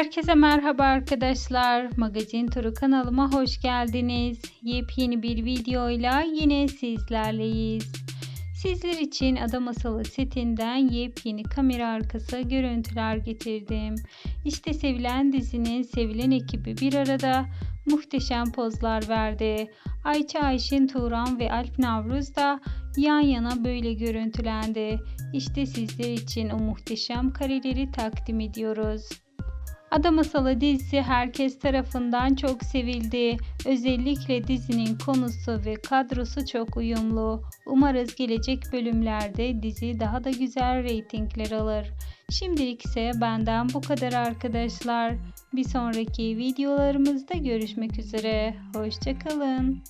Herkese merhaba arkadaşlar. Magazin Turu kanalıma hoş geldiniz. Yepyeni bir videoyla yine sizlerleyiz. Sizler için Ada Masalı setinden yepyeni kamera arkası görüntüler getirdim. İşte sevilen dizinin sevilen ekibi bir arada muhteşem pozlar verdi. Ayça Ayşin Turan ve Alp Navruz da yan yana böyle görüntülendi. İşte sizler için o muhteşem kareleri takdim ediyoruz. Ada Masalı dizisi herkes tarafından çok sevildi. Özellikle dizinin konusu ve kadrosu çok uyumlu. Umarız gelecek bölümlerde dizi daha da güzel reytingler alır. Şimdilik ise benden bu kadar arkadaşlar. Bir sonraki videolarımızda görüşmek üzere. Hoşçakalın.